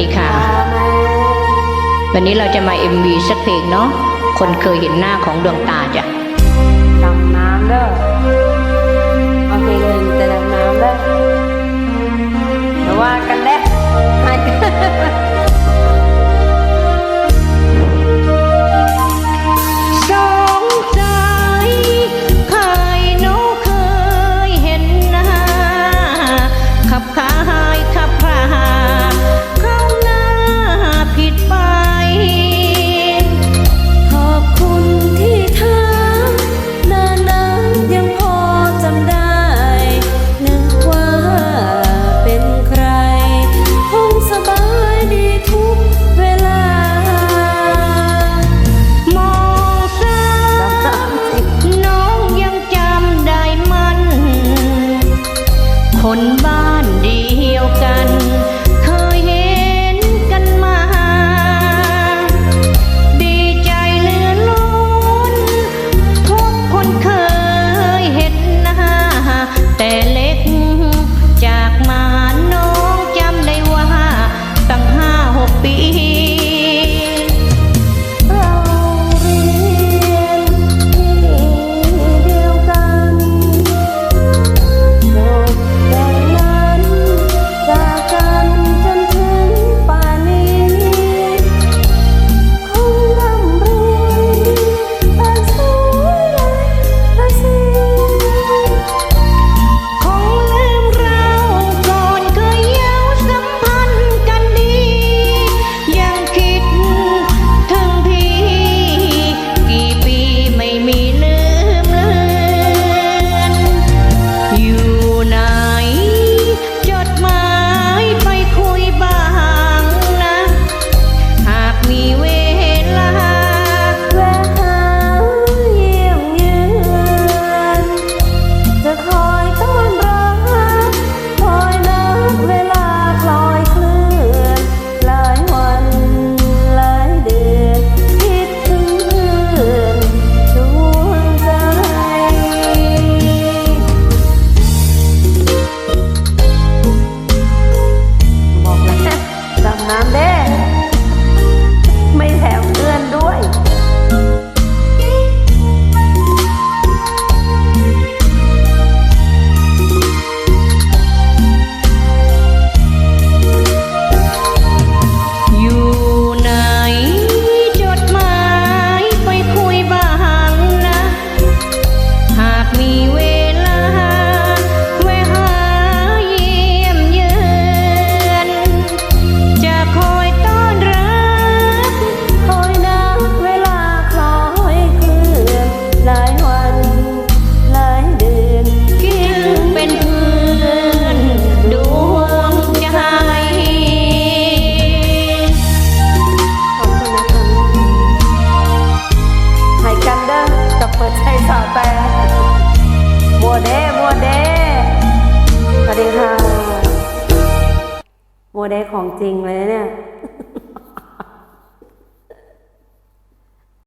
ดีค่ะ วันนี้เราจะมาเอ็มวีสักเพลงเนาะคนเคยเห็นหน้าของดวงตาจ้ะดำน้ำเด้อ ผลบ้า ใจสาวแต่บัวเด้บัวเด้สวัสดีค่ะบัวเด้ของจริงเลยเนี่ย